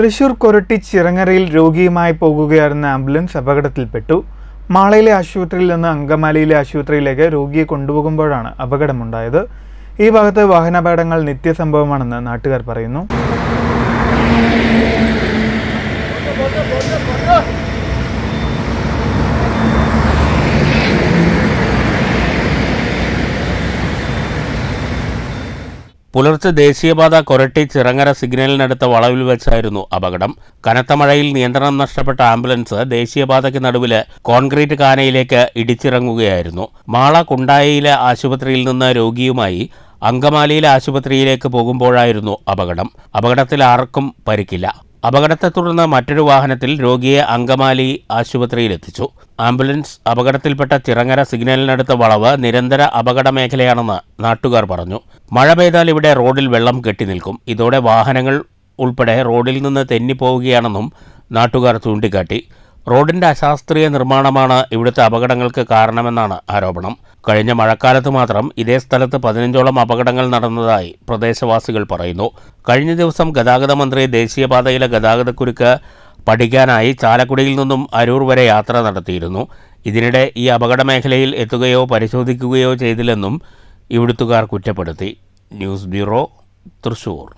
തൃശൂർ കൊരട്ടി ചിറങ്ങരയിൽ രോഗിയുമായി പോകുകയായിരുന്ന ആംബുലൻസ് അപകടത്തിൽപ്പെട്ടു. മാളയിലെ ആശുപത്രിയിൽ നിന്ന് അങ്കമാലിയിലെ ആശുപത്രിയിലേക്ക് രോഗിയെ കൊണ്ടുപോകുമ്പോഴാണ് അപകടമുണ്ടായത്. ഈ ഭാഗത്ത് വാഹനാപകടങ്ങൾ നിത്യസംഭവമാണെന്ന് നാട്ടുകാർ പറയുന്നു. പുലർച്ചെ ദേശീയപാത കൊരട്ടി ചിറങ്ങര സിഗ്നലിനടുത്ത വളവിൽ വെച്ചായിരുന്നു അപകടം. കനത്ത മഴയിൽ നിയന്ത്രണം നഷ്ടപ്പെട്ട ആംബുലൻസ് ദേശീയപാതയ്ക്ക് നടുവിൽ കോൺക്രീറ്റ് കാനയിലേക്ക് ഇടിച്ചിറങ്ങുകയായിരുന്നു. മാള കുണ്ടായിയിലെ ആശുപത്രിയിൽ നിന്ന് രോഗിയുമായി അങ്കമാലിയിലെ ആശുപത്രിയിലേക്ക് പോകുമ്പോഴായിരുന്നു അപകടം. അപകടത്തിൽ ആർക്കും പരിക്കില്ല. അപകടത്തെ തുടർന്ന് മറ്റൊരു വാഹനത്തിൽ രോഗിയെ അങ്കമാലി ആശുപത്രിയിലെത്തിച്ചു. ആംബുലൻസ് അപകടത്തിൽപ്പെട്ട ചിറങ്ങര സിഗ്നലിനടുത്ത വളവ് നിരന്തര അപകട മേഖലയാണെന്ന് നാട്ടുകാർ പറഞ്ഞു. മഴ പെയ്താൽ ഇവിടെ റോഡിൽ വെള്ളം കെട്ടി നിൽക്കും. ഇതോടെ വാഹനങ്ങൾ ഉൾപ്പെടെ റോഡിൽ നിന്ന് തെന്നിപ്പോവുകയാണെന്നും നാട്ടുകാർ ചൂണ്ടിക്കാട്ടി. റോഡിന്റെ അശാസ്ത്രീയ നിർമ്മാണമാണ് ഇവിടുത്തെ അപകടങ്ങൾക്ക് കാരണമെന്നാണ് ആരോപണം. കഴിഞ്ഞ മഴക്കാലത്ത് മാത്രം ഇതേ സ്ഥലത്ത് പതിനഞ്ചോളം അപകടങ്ങൾ നടന്നതായി പ്രദേശവാസികൾ പറയുന്നു. കഴിഞ്ഞ ദിവസം ഗതാഗത മന്ത്രി ദേശീയപാതയിലെ ഗതാഗതക്കുരുക്ക് പഠിക്കാനായി ചാലക്കുടിയിൽ നിന്നും അരൂർ വരെ യാത്ര നടത്തിയിരുന്നു. ഇതിനിടെ ഈ അപകട മേഖലയിൽ എത്തുകയോ പരിശോധിക്കുകയോ ചെയ്തില്ലെന്നും ഇവിടുത്തുകാർ കുറ്റപ്പെടുത്തി. News bureau Thrissur.